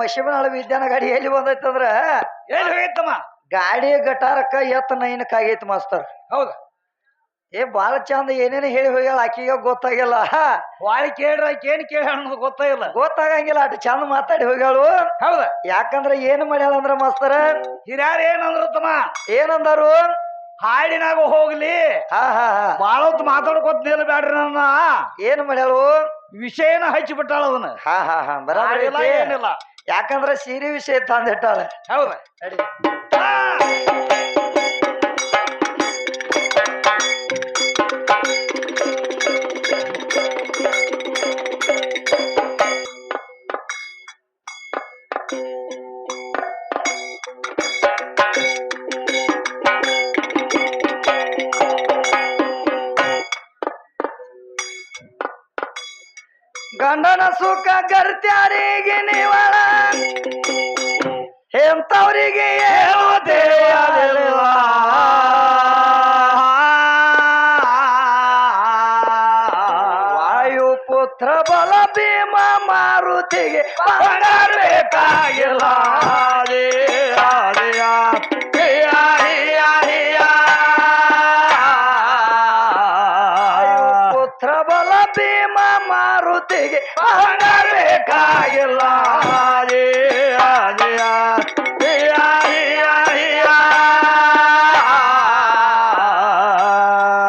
ಮಶಿಬನಾಳ ವಿದ್ಯಾನ ಗಾಡಿ ಎಲ್ಲಿ ಬಂದೈತಂದ್ರ ಎಲ್ಲಿ ಹೋಗಿತ್ತಮ್ಮ? ಗಾಡಿ ಗಟಾರಕ್ಕ ಎತ್ತ ನೈನಕ್ಕಾಗೈತಿ ಮಾಸ್ತರ್. ಹೌದಾ. ಏ ಬಾಳ ಚಂದ ಏನೇನು ಹೇಳಿ ಹೋಗ್ಯಾಳ ಆಕಿಗ ಗೊತ್ತಾಗಿಲ್ಲ ವಾಳಿ ಕೇಳ್ರ ಏನ್ ಕೇಳ ಅನ್ನೋದು ಗೊತ್ತಾಗಿಲ್ಲ ಗೊತ್ತಾಗಂಗಿಲ್ಲ ಅಟ್ ಚಂದ ಮಾತಾಡಿ ಹೋಗ್ಯಾಳು. ಹೌದ. ಯಾಕಂದ್ರ ಏನ್ ಮಾಡ್ಯಾಳ ಅಂದ್ರ ಮಾಸ್ತರ? ಹಿರಿಯಾರ ಏನಂದ್ರ ತಮ್ಮ ಏನಂದರು? ಹಾಡಿನಾಗ ಹೋಗ್ಲಿ. ಹಾ ಹಾ ಹಾ. ಬಾಳ ಹೊತ್ತು ಮಾತಾಡ್ಕೊತ ನಿಲ್ಬೇಡ್ರಿ ನನ್ನ. ಏನ್ ಮಾಡ್ಯಾಳು? ವಿಷಯನ ಹಚ್ಚಿ ಬಿಟ್ಟಾಳ ಅದನ್ನ ಹಾ ಹಾ ಹಾ ಬರಾಬರಿ ಏನಿಲ್ಲ. ಯಾಕಂದ್ರ ಸೀರೆ ವಿಷಯ ತಂದಿಟ್ಟಾಳೆ. ಹೌದ. ಮಾರುತಿಗೆ ಬೇಕಾಗಿಲ್ಲ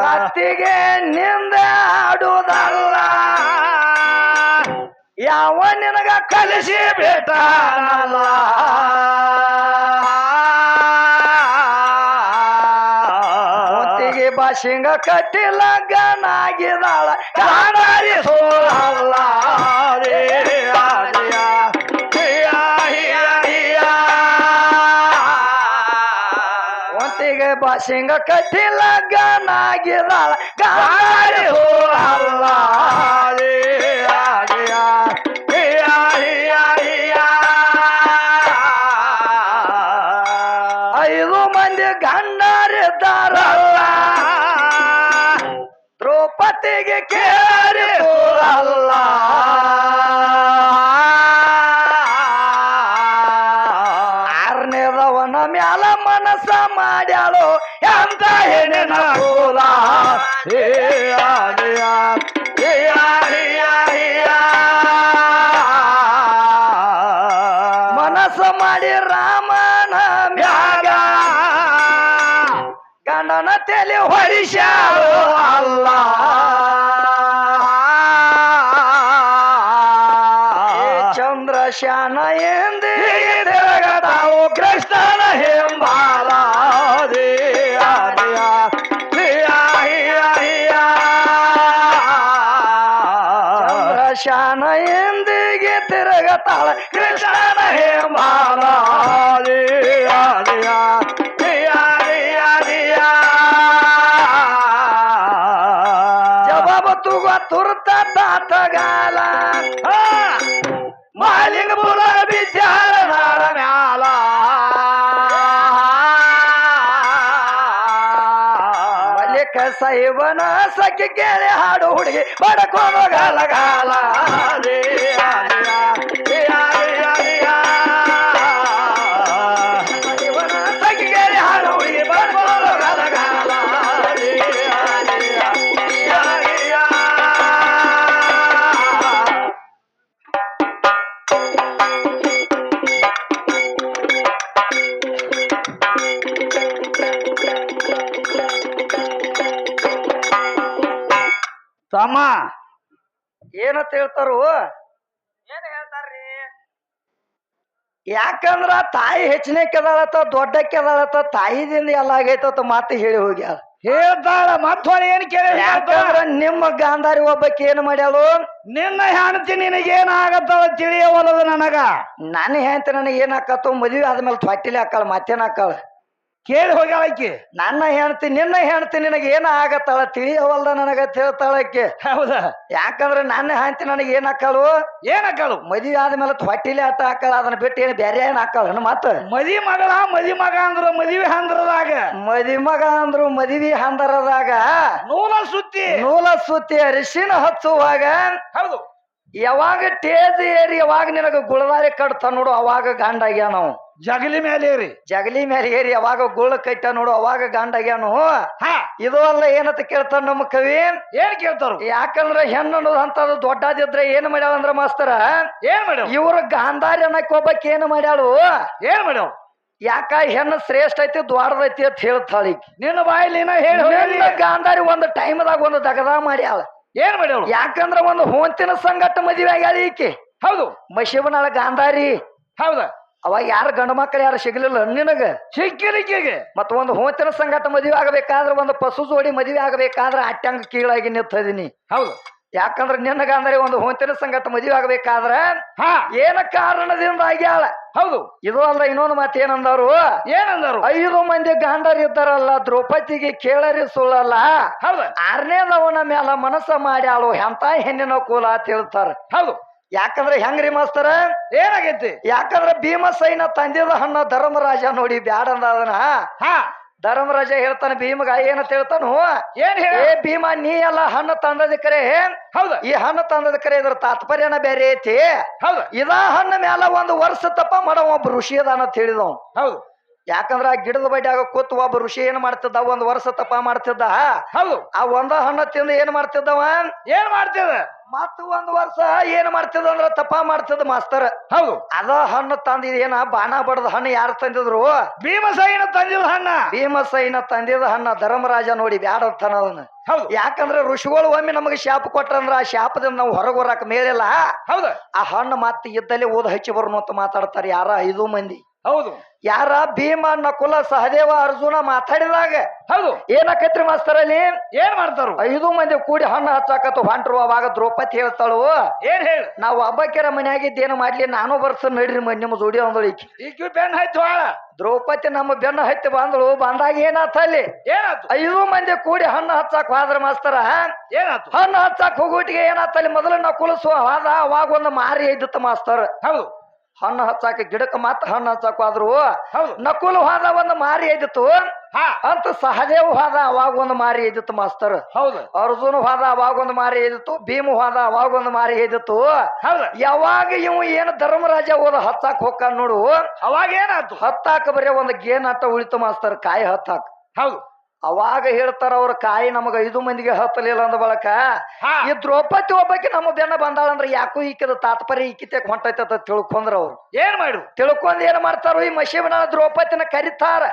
ಕತ್ತಿಗೆ ನಿಂದ ಆಡುವುದಲ್ಲ. ಯಾವ ನಿನಗ ಕಲಿಸಿ ಬಿಟ್ಟಾನಲ್ಲ ಬಾಶಿಂಗ ಕಟ್ಟಿಲ್ಲ ಗನಾಗಿದಾಳ ಕಾಣಾರಿ ಸೋಲಲ್ಲ ಒಂತಿಗೆ ಬಾಶಿಂಗ ಕಟ್ಟಿಲ್ಲ ಗನಾಗಿದಾಳ ಕಾಣಾರಿ ಸೋಲಲ್ಲ ಐದು ಮಂದಿ ಗಂಡರಿದ್ದಾರಲ್ಲ. ದ್ರೌಪದಿಗೆ ಕೇರಿಲ್ಲ. ಆರ್ನೇದವನ ಮ್ಯಾಲ ಮನಸ್ಸ ಮಾಡ್ಯಾಳು ಎಂತ ಹೆಣ್ಣಿನ ಕೂಲ? ಏ ಚಂದ್ರಶಾನ ಎಂದಿಗೆ ತಿರುಗತಾಳ. ಕೃಷ್ಣನ ಹೇಮಾಲ ಜವಾಬ ತುಗ ತುರ್ತ ತಾತಗಾಲ ಮಾಲಿಂಗ ಬುಲ ಹುಡುಗಿ ಬಡಕೋನು ಗಾಲ ತಮ್ಮ ಏನಂತ ಹೇಳ್ತಾರು? ಏನ್ ಹೇಳ್ತಾರ್ರಿ? ಯಾಕಂದ್ರ ತಾಯಿ ಹೆಚ್ಚಿನ ಕೆದಾಳತ್ತ ದೊಡ್ಡ ಕೆದಾಳತ್ತ ತಾಯಿದಿಂದ ಎಲ್ಲ ಆಗೈತತ್ತ ಮತ್ತೆ ಹೇಳಿ ಹೋಗ್ಯಾಳ. ಹೇಳ್ತಾಳ ಮತ್ತ ಏನ್ ಕೇಳಿ ಯಾಕಂದ್ರ ನಿಮ್ಮ ಗಾಂಧಾರಿ ಒಬ್ಬಕ್ಕೆ ಏನ್ ಮಾಡ್ಯಾಳು? ನಿನ್ನ ಹೆಣ್ತಿ ನಿನಗೇನಾಗತ್ತವ ತಿಳಿಯವಲ್ಲದು ನನಗ. ನನ್ನ ಹೆಂಡತಿ ನನಗೆ ಏನ್ ಹಾಕತ್ತು ಮದುವೆ ಆದ್ಮೇಲೆ ತೊಟ್ಟಿಲಿ ಹಾಕಾಳ ಮತ್ತೇನ್ ಹಾಕಾಳ ಕೇಳಿ ಹೋಗ್ಯಾಳ ಆಕಿ. ನನ್ನ ಹೆಣ್ತಿ ನಿನ್ನ ಹೆಣ್ತಿ ನಿನಗೆ ಏನ ಆಗತ್ತಾಳ? ತಿಳಿಯವಲ್ದ ನನಗ ಹೇಳ್ತಾಳಕ್ಕೆ ಹೌದಾ? ಯಾಕಂದ್ರೆ ನನ್ನ ಹೆಂಡತಿ ನನಗೆ ಏನ್ ಹಾಕಾಳು ಏನಕ್ಕಳು ಮದುವೆ ಆದ್ಮೇಲೆ ಹೊಟ್ಟಿಲಿ ಆಟ ಹಾಕಾಳ ಅದನ್ನ ಬಿಟ್ಟು ಏನು ಬೇರೆ ಏನ್ ಹಾಕಾಳ? ಮತ್ತ? ಮದಿ ಮಗಳ ಮದಿ ಮಗ ಅಂದ್ರ ಮದಿವಿ ಹಂದ್ರದಾಗ. ಮದಿ ಮಗ ಅಂದ್ರು ಮದುವೆ ಹಂದರದಾಗ. ನೂಲ ಸುತ್ತಿ. ನೂಲ ಸುತ್ತಿ ಅರಿಶಿನ ಹಚ್ಚುವಾಗ ಹೌದು. ಯಾವಾಗ ಟೇಜ್ ಏರಿ ಯಾವಾಗ ನಿನಗ ಗುಳದಾರಿ ಕಟ್ತ ನೋಡು ಅವಾಗ ಗಂಡ ಆಗ್ಯಾನ ನಾವು ಜಗಲಿ ಮೇಲೆ ಏರಿ. ಜಗಲಿ ಮೇಲೆ ಏರಿ ಯಾವಾಗ ಗೋಳ ಕಟ್ಟ ನೋಡು ಅವಾಗ ಗಂಡ ಆಗ್ಯಾನು. ಹಾ. ಇದು ಅಲ್ಲ ಏನಂತ ಕೇಳ್ತಾನ ನಮ್ಮ ಕವಿ? ಏನ್ ಕೇಳ್ತಾರ? ಯಾಕಂದ್ರ ಹೆಣ್ಣು ಅಂತ ದೊಡ್ಡದಿದ್ರೆ ಏನ್ ಮಾಡ್ಯಾಳ ಅಂದ್ರ ಮಾಸ್ತರ? ಏನ್ ಮಾಡ್ಯಾವ ಇವರು ಗಾಂಧಾರಿ ಅನ್ನಕ್ ಒಬ್ಬಕ್ ಏನ್ ಮಾಡ್ಯಾಳು? ಏನ್ ಮಾಡ್ಯಾವ ಯಾಕ ಹೆಣ್ಣು ಶ್ರೇಷ್ಠ ಐತಿ ದ್ವಾಡದೈತಿ ಅಂತ ಹೇಳ್ತಾಳಿ ನಿನ್ನ ಬಾಯಿಲಿನ ಹೇಳ ಗಾಂಧಾರಿ ಒಂದು ಟೈಮ್ದಾಗ ಒಂದು ದಗದ ಮಾಡ್ಯಾಳ. ಏನ್ ಮಾಡ್ಯಾವ ಯಾಕಂದ್ರ ಒಂದು ಹೋಂತಿನ ಸಂಗಟ ಮದುವೆ ಆಗ್ಯಾಳ ಈಕೆ. ಹೌದು. ಮಶಿಬನಾಳ ಗಾಂಧಾರಿ. ಹೌದ? ಅವಾಗ ಯಾರು ಗಂಡ ಮಕ್ಕಳು ಯಾರು ಸಿಗ್ಲಿಲ್ಲ ನಿನಗ? ಸಿಕ್ಕಿರಿಕೆಗೆ. ಮತ್ತ ಒಂದು ಹೋಂತಿನ ಸಂಗಾತ ಮದುವೆ ಆಗಬೇಕಾದ್ರೆ ಒಂದು ಪಶು ಜೋಡಿ ಮದುವೆ ಆಗಬೇಕಾದ್ರೆ ಅಟ್ಟಂಗ ಕೀಳಾಗಿ ನಿಂತದಿನಿ. ಹೌದು. ಯಾಕಂದ್ರೆ ನಿನ್ನ ಅಂದ್ರೆ ಒಂದು ಹೋಂತಿನ ಸಂಗಾತ ಮದುವೆ ಆಗಬೇಕಾದ್ರೆ ಹಾ. ಏನ ಕಾರಣದಿಂದ ಆಗ್ಯಾಳ ಹೌದು. ಇದು ಅಲ್ಲ ಇನ್ನೊಂದು ಮಾತು ಏನಂದವರು? ಏನಂದರು ಐದು ಮಂದಿ ಗಾಂಧರ್ ಇದ್ದಾರಲ್ಲ ದ್ರೌಪದಿಗೆ ಕೇಳರಿ ಸುಳ್ಳಲ್ಲ? ಹೌದು. ಆರನೇದವನ ಮೇಲೆ ಮನಸ್ಸ ಮಾಡ್ಯಾಳು ಎಂತ ಹೆಣ್ಣಿನ ಕೂಲ ಅಂತ ಹೇಳ್ತಾರ. ಹೌದು. ಯಾಕಂದ್ರೆ ಹೆಂಗ್ರಿ ಮಾಸ್ತರ? ಏನಾಗೈತಿ? ಯಾಕಂದ್ರೆ ಭೀಮಸೈನ ತಂದಿದ ಹಣ್ಣ ಧರ್ಮರಾಜ ನೋಡಿ ಬ್ಯಾಡ ಅದನ್ನ. ಹಾ. ಧರ್ಮರಾಜ ಹೇಳ್ತಾನೆ ಭೀಮಗ ಏನಂತ ಹೇಳ್ತಾನು? ಏನ್ ಹೇಳಿ? ಏ ಭೀಮ ನೀ ಎಲ್ಲ ಹಣ್ಣು ತಂದದ ಕರೆ. ಹೌದು. ಈ ಹಣ್ಣು ತಂದದ ಕರೆ ಇದ್ರ ತಾತ್ಪರ್ಯನ ಬೇರೆ ಐತಿ. ಹೌದು. ಇದ ಹಣ್ಣು ಮ್ಯಾಲ ಒಂದು ವರ್ಷ ತಪ್ಪ ಮಾಡೋ ಒಬ್ಬ ಋಷಿ ಅದಾನ ಅಂತ ಹೇಳಿದವ್. ಹೌದು. ಯಾಕಂದ್ರ ಆ ಗಿಡದ ಬಡ್ಡಿಯಾಗ ಕೂತ್ ಒಬ್ಬ ಋಷಿ ಏನ್ ಮಾಡ್ತಿದ್ದ? ಒಂದ್ ವರ್ಷ ತಪ್ಪ ಮಾಡ್ತಿದ್ದ. ಹೌದು. ಆ ಒಂದ ಹಣ್ಣು ತಿಂದು ಏನ್ ಮಾಡ್ತಿದ್ದವ? ಏನ್ ಮಾಡ್ತಿದ ಮತ್ತ ಒಂದ್ ವರ್ಷ ಏನ್ ಮಾಡ್ತದ ಅಂದ್ರ ತಪ್ಪ ಮಾಡ್ತದ ಮಾಸ್ತರ್. ಹೌದು. ಅದ ಹಣ್ಣು ತಂದಿದೇನ ಏನ ಬಾಣ ಬಡದ ಹಣ್ಣು ಯಾರು ತಂದಿದ್ರು? ಭೀಮಸೈನ ತಂದಿದ ಹಣ್ಣ. ಭೀಮಸೈನ ತಂದಿದ ಹಣ್ಣ ಧರ್ಮರಾಜ ನೋಡಿ ಬ್ಯಾಡ ಅಂತಾನ ಅದನ್ನ. ಹೌದು. ಯಾಕಂದ್ರೆ ಋಷಿಗಳು ಒಮ್ಮೆ ನಮಗೆ ಶಾಪ ಕೊಟ್ರಂದ್ರ ಆ ಶಾಪದಿಂದ ನಾವು ಹೊರಗೆ ಹೊರಕ ಮೇಲಿಲ್ಲ. ಹೌದು. ಆ ಹಣ್ಣು ಮತ್ತೆ ಇದ್ದಲ್ಲಿ ಓದ್ ಹಚ್ಚಿ ಬರ್ನು ಅಂತ ಮಾತಾಡ್ತಾರೆ ಯಾರ? ಐದು ಮಂದಿ. ಹೌದು. ಯಾರ ಭೀಮ ನಕುಲ ಸಹದೇವ ಅರ್ಜುನ ಮಾತಾಡಿದಾಗ ಹೌದು. ಏನಕತ್ರಿ ಮಾಸ್ತರ್ ಅಲ್ಲಿ? ಏನ್ ಮಾಡ್ತಾರು? ಐದು ಮಂದಿ ಕೂಡಿ ಹಣ್ಣು ಹಚ್ಚಾಕತ್ತ ಹೊಂಟ್ರು ಅವಾಗ ದ್ರೌಪದಿ ಹೇಳ್ತಾಳು ಏನ್ ಹೇಳ? ನಾವು ಹಬ್ಬಕ್ಕೆರ ಮನ್ಯಾಗಿದ್ದೇನು ಮಾಡ್ಲಿ ನಾನು ಬರ್ಸ ನಡ್ರಿ ಮನ್ ನಿಮ್ಮ ಜೋಡಿ ಅಂದಳು ಈಕಿ. ಈಕಿ ಬೆನ್ ಹಚ್ಚು ಹಾಳ ದ್ರೌಪದಿ ನಮ್ಮ ಬೆನ್ನ ಹತ್ತಿ ಬಂದಳು ಬಂದಾಗ ಏನಾತ ಅಲ್ಲಿ? ಏನಾಯ್ತು ಐದು ಮಂದಿ ಕೂಡಿ ಹಣ್ಣು ಹಚ್ಚಾಕ್ ಹೋದ್ರ ಮಾಸ್ತರ ಏನಾಯ್ತು ಹಣ್ಣು ಹಚ್ಚಾಕ್ ಹೋಗೋಟಿಗೆ ಏನಾತ ಅಲ್ಲಿ? ಮೊದಲು ನಾವು ಕುಲಸು ಹೋದ ಅವಾಗ ಒಂದು ಮಾರಿ ಇದ್ದಿತ್ತು ಮಾಸ್ತರ್. ಹೌದು. ಹಣ್ಣು ಹಚ್ಚಾಕ ಗಿಡಕ್ಕೆ ಮಾತ್ರ ಹಣ್ಣು ಹಚ್ಚಾಕ್ ನಕುಲ ಹೌದು. ನಕುಲ್ ಹೋದ ಒಂದು ಮಾರಿ ಇದ್ದಿತ್ತು ಹಾ. ಅಂತ ಸಹದೇವ್ ಹೋದ ಅವಾಗ ಒಂದು ಮಾರಿ ಇದ್ದಿತ್ತು ಮಾಸ್ತರ್. ಹೌದು. ಅರ್ಜುನ್ ಹೋದ ಅವಾಗ ಒಂದು ಮಾರಿ ಇದ್ದಿತ್ತು ಭೀಮ್ ಹೋದ ಅವಾಗ ಒಂದು ಮಾರಿ ಇದ್ದಿತ್ತು ಯಾವಾಗ ಇವ್ ಏನು ಧರ್ಮರಾಜ ಹೋದ ಹತ್ತಾಕ್ ಹೋಗ್ಕ ನೋಡು. ಅವಾಗ ಏನಾಯ್ತು? ಹತ್ತಾಕ ಬರೀ ಒಂದು ಗೇನ್ ಆಟ ಉಳಿತು ಮಾಸ್ತರ್ ಕಾಯಿ ಹತ್ತಾಕ. ಹೌದು. ಅವಾಗ ಹೇಳ್ತಾರ ಅವ್ರ ಕಾಯಿ ನಮಗ ಐದು ಮಂದಿಗೆ ಹತ್ತಲಿಲ್ಲ ಅಂದ ಬಳಕ ಈ ದ್ರೌಪದಿ ಒಬ್ಬಕ್ಕೆ ನಮ್ಮ ಬೆನ್ನ ಬಂದಾಳಂದ್ರ ಯಾಕೋ ಈಕಿದ ತಾತ್ಪರ್ಯ ಈಕಿತೆ ಹೊಂಟೈತೆ ಅಂತ ತಿಳ್ಕೊಂಡ್ರ ಅವ್ರು. ಏನ್ ಮಾಡು ತಿಳ್ಕೊಂಡ್ ಏನ್ ಮಾಡ್ತಾರೋ ಈ ಮಶಿಬನ ದ್ರೌಪದಿನ ಕರಿತಾರ.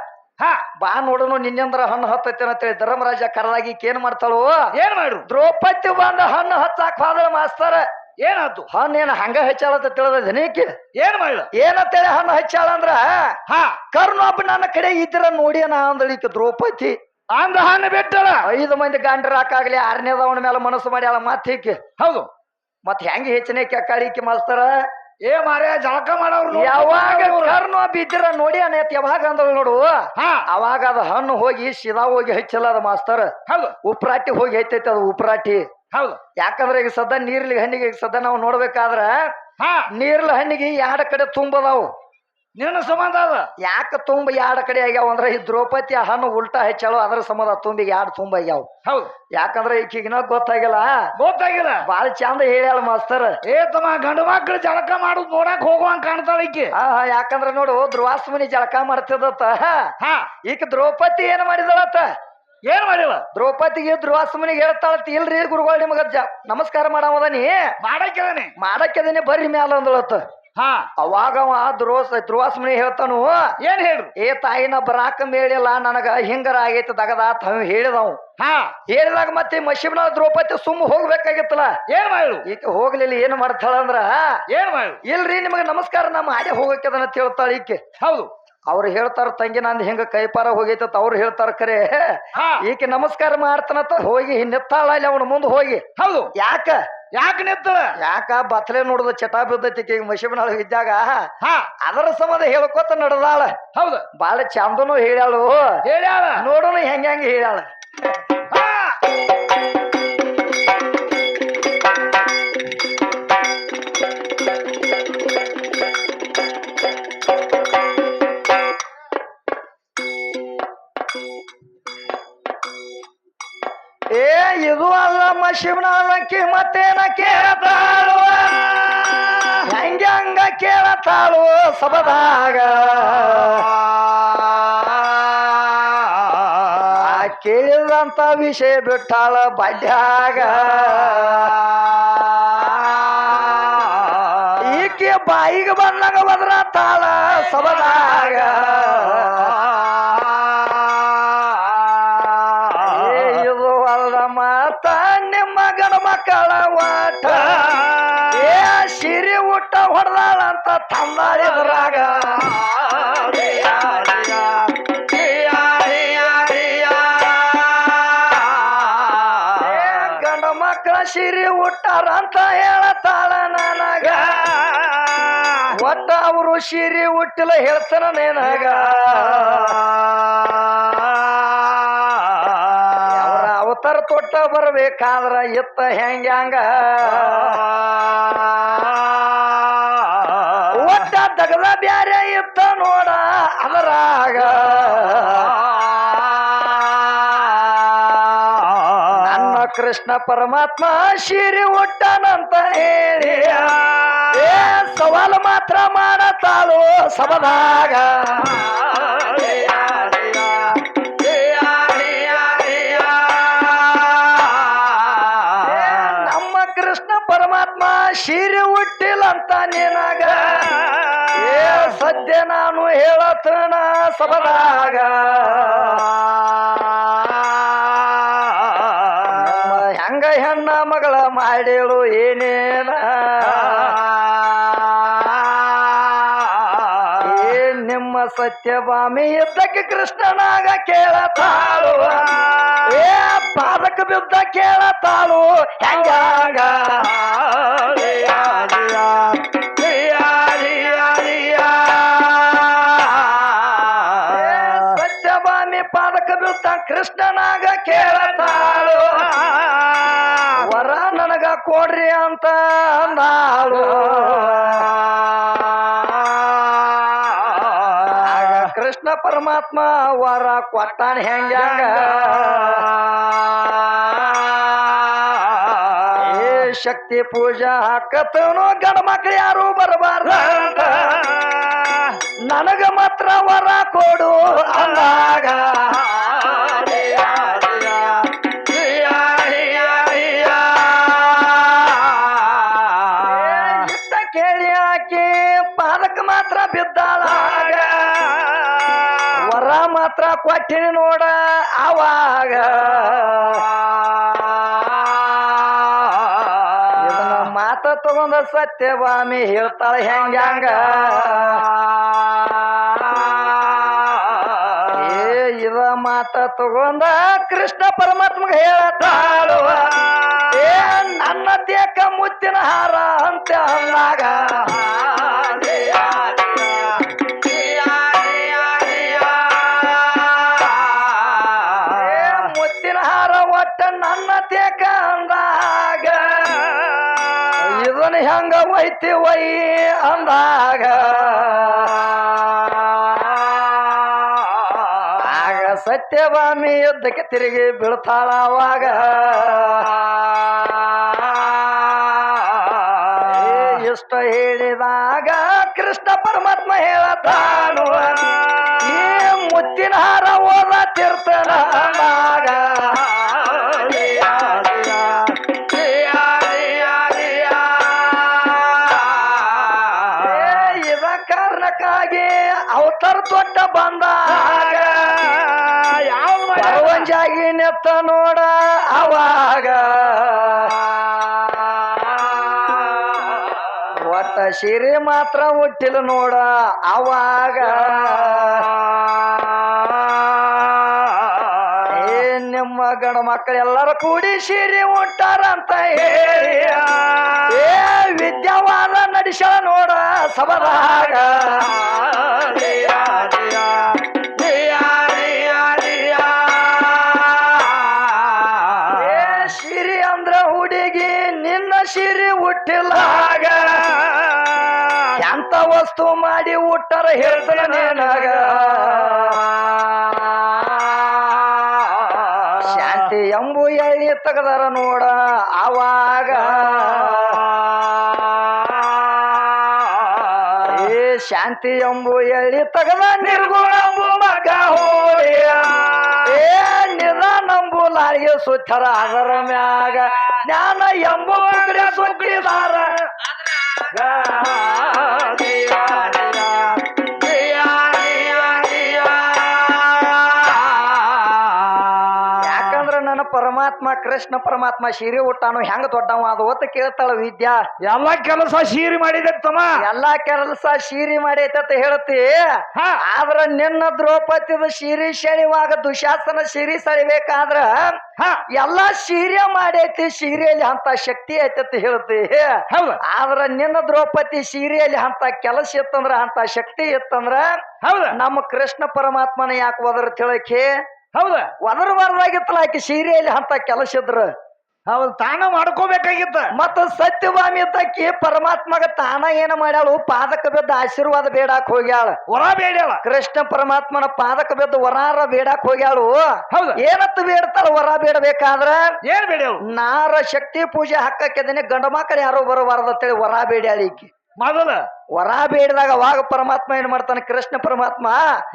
ಹಾ. ಬಾ ನೋಡೋನು ನಿನ್ನೆಂದ್ರ ಹಣ್ಣು ಹತ್ತೈತೆ ಅಂತೇಳಿ ಧರ್ಮರಾಜ ಕರದಾಗಿ ಏನ್ ಮಾಡ್ತಾಳು? ಏನ್ ಮಾಡು ದ್ರೌಪದಿ ಬಂದ ಹಣ್ಣು ಹಚ್ಚಾಕ್ ಹೋದ್ರ ಮಾಸ್ತಾರ. ಏನಾತು ಹಣ್ಣು ಏನ ಹಂಗ ಹೆಚ್ಚಾಳ ಅಂತ ತಿಳಿದ ದಿನಕ್ಕೆ ಏನ್ ಮಾಡ್ಲ ಏನಂತೇಳಿ ಹಣ್ಣು ಹೆಚ್ಚಾಳ ಅಂದ್ರ ಹಾ. ಕರ್ನೊಬ್ಬ ನನ್ನ ಕಡೆ ಇದ್ರ ಅಂದಳು ಈಕಿ ದ್ರೌಪದಿ. ಅಂದ ಹಣ್ಣು ಬಿಟ್ಟಳ ಐದು ಮಂದಿ ಗಂಡ್ರ ಹಾಕಾಗ್ಲಿ ಆರನೇದವನ ಮೇಲೆ ಮನಸ್ಸು ಮಾಡ್ಯಾಳ ಮತ್ತೆ ಈಕಿ ಹೌದು. ಮತ್ತೆ ಹೆಂಗ್ ಹೆಚ್ಚನೆ ಕೆಕ್ಕಾಳಿಕೆ ಮಾಡ್ತಾರ ಏ ಮಾರೇ ಜಳಕ ಮಾಡವ್ರು ಯಾವಾಗ. ಕರ್ನೋ ಬಿದ್ದಿರ ನೋಡಿ ಅನೇತ್ ಯಾವಾಗ ಅಂದ್ರೆ ನೋಡು. ಹಾ. ಅವಾಗ ಅದ ಹಣ್ಣು ಹೋಗಿ ಸಿದಾ ಹೋಗಿ ಹೆಚ್ಚಲ್ಲ ಅದ ಮಾಸ್ತರ್. ಹೌದು. ಉಪ್ರಾಟಿ ಹೋಗಿ ಹೆಚ್ಚೈತಿ ಅದು ಉಪ್ರಾಟಿ. ಹೌದು. ಯಾಕಂದ್ರೆ ಈಗ ಸದ್ದ ನೀರ್ಲಿ ಹಣ್ಣಿಗೆ ಈಗ ಸದ್ದ ನಾವು ನೋಡ್ಬೇಕಾದ್ರ ಹಾ. ನೀರ್ಲ ಹಣ್ಣಿಗೆ ಎರಡ ಕಡೆ ತುಂಬದಾವು. ನಿನ್ನ ಸಂಬಂಧ ಅದ? ಯಾಕ ತುಂಬ ಯಾಡ ಕಡೆ ಆಗ್ಯಾವ ಅಂದ್ರೆ ಈ ದ್ರೌಪದಿ ಹಣ್ಣು ಉಲ್ಟಾ ಹೆಚ್ಚಾಳು ಅದ್ರ ಸಂಬಂಧ ತುಂಬಿಗೆ ಯಾಡ್ ತುಂಬ ಆಗ್ಯಾವ. ಹೌದು. ಯಾಕಂದ್ರೆ ಈಕಿಗಿನ ಗೊತ್ತಾಗಿಲ್ಲ. ಗೊತ್ತಾಗಿಲ್ಲ. ಬಾಳ ಚಂದ ಹೇಳ್ಯಾಳ ಮಾಸ್ತರ್. ಏ ತಮ್ಮ ಗಂಡು ಮಕ್ಳು ಜಳಕ ಮಾಡುದ್ ನೋಡಕ್ ಹೋಗುವಂಗ ಕಾಣ್ತಾಳ ಈಕಿ. ಆ ಯಾಕಂದ್ರೆ ನೋಡು ಧ್ರುವಾಸ್ಮನಿ ಜಳಕ ಮಾಡ್ತಿದ್ದತ್ತ. ಹಾ. ಈಕ ದ್ರೌಪದಿ ಏನ್ ಮಾಡಿದಳತ್ತ? ಏನ್ ಮಾಡಿಲ್ಲ? ದ್ರೌಪದಿಗೆ ಧ್ರುವಾಸ್ಮನಿಗೆ ಹೇಳ್ತಾಳತ್ತ ಇಲ್ರಿ ಗುರುಗಳು ನಿಮಗ ಜ ನಮಸ್ಕಾರ ಮಾಡವದನಿ. ಮಾಡಕ್ಕಿದಾನೆ. ಮಾಡಕ್ಕೆದನಿ ಬರ್ರಿ ಮ್ಯಾಲ ಅಂದಳತ್ತ. ಹಾ. ಅವಾಗ ಅವ ಧ್ರುವಾಸ್ಮನಿ ಹೇಳ್ತಾನು ಏನ್ ಹೇಳ್ರಿ? ಏ ತಾಯಿನ ಬರಾಕ ಮೇಳಿಲ್ಲ ನನಗ ಹಿಂಗರ ಆಗೈತಿ ದಗದ ಅಂತ ಅವ ಹೇಳಿದವ್ ಹಾ. ಹೇಳಿದಾಗ ಮತ್ತೆ ಮಶಿಬ್ನ ದ್ರೌಪದಿ ಸುಮ್ಮ ಹೋಗ್ಬೇಕಾಗಿತ್ತಲ್ಲ? ಏನ್ ಮಾಡು ಈಕೆ ಹೋಗ್ಲಿಲ್ಲ ಏನ್ ಮಾಡ್ತಾಳ ಅಂದ್ರ ಏನ್ ಮಾಡು ಇಲ್ರಿ ನಿಮಗೆ ನಮಸ್ಕಾರ ನಾ ಮಾಡಿ ಹೋಗಕ್ಕೆ ಅಂತ ಹೇಳ್ತಾಳ ಈಕೆ. ಹೌದು. ಅವ್ರು ಹೇಳ್ತಾರ ತಂಗಿ ನಂದು ಹಿಂಗ ಕೈಪಾರ ಹೋಗೈತತ್ ಅವ್ರು ಹೇಳ್ತಾರ ಕರೆ. ಈಕೆ ನಮಸ್ಕಾರ ಮಾಡ್ತಾನಂತ ಹೋಗಿ ನಿತ್ತಾಳ ಅಲ್ಲಿ ಅವನ ಮುಂದೆ ಹೋಗಿ. ಹೌದು. ಯಾಕ? ಯಾಕೆ ನಿಂತ? ಯಾಕ ಬತ್ಲೆ ನೋಡುದು ಚಟಾ ಬಿದ್ದೈತಿ ಈಗ ಮಶಿಬನಾಳ ಇದ್ದಾಗ? ಹಾ. ಅದರ ಸಂಬಂಧ ಹೇಳ್ಕೊತ ನಡೆದಾಳ. ಹೌದು. ಬಾಳ ಚಂದನು ಹೇಳ್ಯಾಳು. ಹೇಳ್ಯಾಳ. ನೋಡೋಣ ಹೆಂಗ ಹೆಂಗ ಹೇಳ್ಯಾಳ. ಶಿವನಾಳಕ್ಕಿ ಮತ್ತೇನ ಕೇಳತಾಳು ಹೆಂಗ ಹಂಗ ಕೇಳತಾಳು ಸಬದಾಗ ಕೇಳಿದಂತ ವಿಷಯ ಬಿಟ್ಟಾಳ ಬಡ್ಯಾಗ? ಈಕೆ ಬಾಯಿಗೆ ಬಂದಾಗ ಬದ್ರ ತಾಳ ಸಬದಾಗ ಸಿರಿ ಅಂತ ತಂದಾಡಿದ್ರಾಗ ಗಂಡ ಮಕ್ಕಳ ಸಿರಿ ಊಟಾರಂತ ಹೇಳತಾಳ ನನಗ. ಒಟ್ಟ ಅವರು ಸಿರಿ ಹುಟ್ಟಿಲ್ಲ ಹೇಳ್ತಾನ ನೇನಾಗ. ಅವತಾರ ತೊಟ್ಟ ಬರ್ಬೇಕಾದ್ರ ಎತ್ತ ಹೆಂಗ್ಯಾಂಗ? ಒಟ್ಟ ಬ್ಯಾರ ಇತ್ತ ನೋಡ ಅದರಾಗ ನನ್ನ ಕೃಷ್ಣ ಪರಮಾತ್ಮ ಶಿರಿ ಹುಟ್ಟನಂತ ಹೇಳಿ. ಏ, ಸವಾಲು ಮಾತ್ರ ಮಾಡತಾಳು ಸಬದಾಗ ನಮ್ಮ ಕೃಷ್ಣ ಪರಮಾತ್ಮ ಶಿರಿ ಹುಟ್ಟಿಲ್ಲಂತ ನಿನಗ. ಏ ಸದ್ಯ ನಾನು ಹೇಳತನ ಸಬದಾಗ ಹೆಂಗ ಹೆಣ್ಣ ಮಗಳ ಮಾಡಿಳು ಏನೇನ? ಏ ನಿಮ್ಮ ಸತ್ಯಭಾಮಿ ಇದ್ದಕ್ಕೆ ಕೃಷ್ಣನಾಗ ಕೇಳತಾಳು ಏ ಪಾದಕ ಬಿದ್ದ ಕೇಳತಾಳು ಹೆಂಗ ಕೇಳತಾಳು. ವರ ನನಗ ಕೊಡ್ರಿ ಅಂತ ಅಂದಾಳು. ಕೃಷ್ಣ ಪರಮಾತ್ಮ ವರ ಕೊಟ್ಟಾನ ಹೆಂಗ? ಶಕ್ತಿ ಪೂಜಾ ಹಾಕತನು, ಗಂಡ ಮಕ್ಳು ಯಾರು ಬರಬಾರ್ದ ನನಗ ಮಾತ್ರ ವರ ಕೊಡು ಅಂದಾಗ. ಕೊಟ್ಟಿನಿ ನೋಡ ಆವಾಗ. ಮಾತ ತಗೊಂಡ ಸತ್ಯವಾಮಿ ಹೇಳ್ತಾಳ ಹೆಂಗ ಏ, ಇದ ಮಾತ ತಗೊಂಡ ಕೃಷ್ಣ ಪರಮಾತ್ಮಗೆ ಹೇಳತಾಳು. ಏ, ನನ್ನ ತೇಕ ಮುತ್ತಿನ ಹಾರ ಅಂತ ಅಂದಾಗ. ಹೆಂಗ ವೈ ಅಂದಾಗ. ಆಗ ಸತ್ಯಭಾಮಿ ಯುದ್ಧಕ್ಕೆ ತಿರುಗಿ ಬೀಳ್ತಾಳ ಅವಾಗ. ಏ, ಇಷ್ಟ ಹೇಳಿದಾಗ ಕೃಷ್ಣ ಪರಮಾತ್ಮ ಹೇಳತಾನು. ಈ ಮುತ್ತಿನ ಹಾರ ಓದ ತಿರ್ತನ ನೆತ್ತ ನೋಡ ಅವಾಗ. ಒಟ್ಟ ಶಿರಿ ಮಾತ್ರ ಹುಟ್ಟಿಲ್ಲ ನೋಡ ಅವಾಗ. ನಿಮ್ಮ ಗಂಡ ಮಕ್ಕಳೆಲ್ಲರೂ ಕೂಡಿ ಶಿರಿ ಹುಟ್ಟಾರಂತ ಹೇಳಿ. ಏ ವಿದ್ಯಾವಾದ ನಡೆಸ ನೋಡ ಸಬದಾಗ ಮಾಡಿ ಊಟರ ಹೇಳ್ತಾರ ನಿನಗ. ಶಾಂತಿ ಎಂಬು ಎಳಿ ತೆಗದಾರ ನೋಡ ಅವಾಗ ಏ ಶಾಂತಿ ಎಂಬು ಎಳಿ ತಗದ ನಿರ್ಗುಣ ಮಗ ಹೋಯ ಏ ನಂಬು ಲಾರಿಗೆ ಸುತ್ತರ ಅದರ ಮ್ಯಾಗ. ಜ್ಞಾನ ಎಂಬು ಸುಗ್ರಿದಾರ ಸುತ್ತಿದಾರ ಕೃಷ್ಣ ಪರಮಾತ್ಮ ಶಿರಿ ಹುಟ್ಟಾನು ಹೆಂಗ ದೊಡ್ಡವ ಅದು ಒತ್ತ ಕೇಳ್ತಾಳ ವಿದ್ಯಾ. ಎಲ್ಲಾ ಕೆಲಸ ಶೀರಿ ಮಾಡಿದೆ ತಮ್ಮ. ಎಲ್ಲಾ ಕೆಲಸ ಶೀರಿ ಮಾಡೈತೆ ಅಂತ ಹೇಳ್ತಿ. ಹಾ. ಆದ್ರ ನಿನ್ನ ದ್ರೌಪದಿದ ಶಿರಿ ಸೆಳಿವಾಗ ದುಶಾಸನ ಶಿರಿ ಸೆಳಿಬೇಕಾದ್ರ ಹಾ. ಎಲ್ಲಾ ಶೀರ್ಯ ಮಾಡೈತಿ ಶೀರಿಯಲ್ಲಿ ಅಂತ ಶಕ್ತಿ ಐತೆ ಅಂತ ಹೇಳ್ತಿ. ಆದ್ರ ನಿನ್ನ ದ್ರೌಪದಿ ಶೀರಿಯಲ್ಲಿ ಅಂತ ಕೆಲಸ ಇತ್ತಂದ್ರ ಅಂತ ಶಕ್ತಿ ಇತ್ತಂದ್ರ ಹೌದ. ನಮ್ಮ ಕೃಷ್ಣ ಪರಮಾತ್ಮನ ಯಾಕೆ ಹೋದ್ರ ತಿಳಕಿ ಹೌದ? ಒದರಬಾರ್ದಾಗಿತ್ತಲ್ಲ ಆಕೆ ಸೀರೆಯಲ್ಲಿ ಅಂತ ಕೆಲಸ ಇದ್ರ. ಹೌದು ತಾನ ಮಾಡ್ಕೋಬೇಕಾಗಿತ್ತ. ಮತ್ತ ಸತ್ಯಭಾಮಿ ಇದ್ದಕ್ಕಿ ಪರಮಾತ್ಮಗ ತಾನ ಏನ ಮಾಡ್ಯಾಳು? ಪಾದಕ ಬಿದ್ದ ಆಶೀರ್ವಾದ ಬೇಡಾಕ್ ಹೋಗ್ಯಾಳ. ವರ ಬೇಡ್ಯಾಳ. ಕೃಷ್ಣ ಪರಮಾತ್ಮನ ಪಾದಕ ಬಿದ್ದ ವರಾರ ಬೇಡಾಕ್ ಹೋಗ್ಯಾಳು. ಹೌದು. ಏನತ್ತು ಬೇಡ್ತಾಳ ವರ ಬೇಡಬೇಕಾದ್ರ? ಏನ್ ಬೇಡ್ಯಾಳು? ನಾರ ಶಕ್ತಿ ಪೂಜೆ ಹಾಕಕ್ಕೆ ಗಂಡ ಮಕ್ಕಳು ಯಾರೋ ಅಂತ ಅಂತೇಳಿ ವರ ಬೇಡ್ಯಾಳ ಈಕಿ. ಮೊದಲ. ವರ ಬೇಡಿದಾಗ ಅವಾಗ ಪರಮಾತ್ಮ ಏನ್ ಮಾಡ್ತಾನೆ? ಕೃಷ್ಣ ಪರಮಾತ್ಮ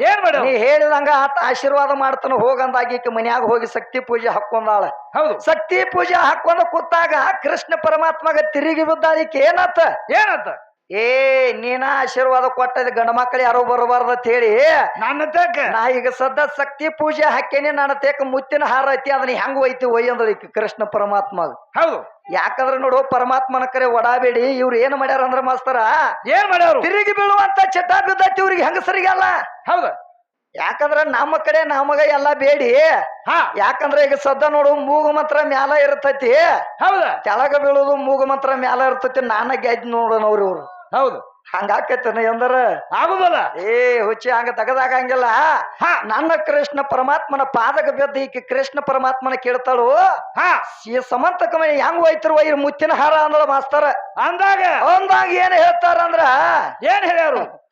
ಏನ್ ಮಾಡ ನೀ ಹೇಳಿದಂಗ ಆತ ಆಶೀರ್ವಾದ ಮಾಡ್ತಾನ ಹೋಗಂದಾಗಿ ಈಕೆ ಮನ್ಯಾಗ ಹೋಗಿ ಶಕ್ತಿ ಪೂಜೆ ಹಾಕೊಂಡಾಳ ಹೌದು. ಶಕ್ತಿ ಪೂಜೆ ಹಾಕೊಂಡು ಕೂತಾಗ ಕೃಷ್ಣ ಪರಮಾತ್ಮಗ ತಿರುಗಿ ಬಿದ್ದಾಳಿಕೆ ಏನತ್ತ ಏನಂತ? ಏ ನೀನ ಆಶೀರ್ವಾದ ಕೊಟ್ಟದ ಗಂಡ ಮಕ್ಕಳು ಯಾರೋ ಬರಬಾರ್ದು ಅಂತ ಹೇಳಿ. ನನ್ನ ತೇಕ ನಾ ಈಗ ಸದ್ದ ಶಕ್ತಿ ಪೂಜೆ ಹಾಕೇನಿ ನನ್ನ ತೇಕ ಮುತ್ತಿನ ಹಾರ ಐತಿ ಅದನ್ನ ಹೆಂಗ್ ಒಯ್ತಿ ಒಯ್ ಅಂದ್ರೆ ಕೃಷ್ಣ ಪರಮಾತ್ಮ ಹೌದು. ಯಾಕಂದ್ರೆ ನೋಡು ಪರಮಾತ್ಮನ ಕರೆ ಒಡಾಬೇಡಿ ಇವ್ರು ಏನ್ ಮಾಡ್ಯಾರ ಅಂದ್ರ ಮಾಸ್ತರ? ಏನ್ ಮಾಡ್ಯಾರ ತಿರುಗಿ ಬೀಳುವಂತ ಚಟ ಬಿದ್ದೈತಿ ಇವ್ರಿಗೆ ಹೆಂಗಸರಿಗೆಲ್ಲ. ಹೌದ. ಯಾಕಂದ್ರ ನಮ್ಮ ಕಡೆ ನಮಗ ಎಲ್ಲಾ ಬೇಡಿ. ಹಾ. ಯಾಕಂದ್ರ ಈಗ ಸದ್ದ ನೋಡು ಮೂಗು ಮಾತ್ರ ಮ್ಯಾಲ ಇರ್ತೈತಿ. ಹೌದ. ಕೆಳಗ ಬೀಳೋದು ಮೂಗು ಮಾತ್ರ ಮ್ಯಾಲ ಇರ್ತೈತಿ ನಾನ ಗೆದ್ ನೋಡೋಣ ಅವ್ರು ಇವ್ರು. ಹೌದು. ಹಂಗಾಕೈತನ ಎಂದ್ರ? ಆಗುದಲ್ಲ. ಏ ಹುಚ್ಚಿ ಹಂಗ ತೆಗದಾಗಂಗಿಲ್ಲ. ಹಾ. ನನ್ನ ಕೃಷ್ಣ ಪರಮಾತ್ಮನ ಪಾದಕ ಬಿದ್ದ ಈಕಿ ಕೃಷ್ಣ ಪರಮಾತ್ಮನ ಕೇಳ್ತಾಳು. ಹಾ. ಈ ಸಮಂತಕ ಮನೆ ಹೆಂಗ್ ಹೋಯ್ತಿರುವ ಈ ಮುತ್ತಿನ ಹಾರ ಅಂದ್ರ ಮಾಸ್ತರ? ಅಂದಾಗ? ಅಂದಾಗ ಏನ್ ಹೇಳ್ತಾರಂದ್ರ? ಏನ್ ಹೇಳ್ಯಾರು?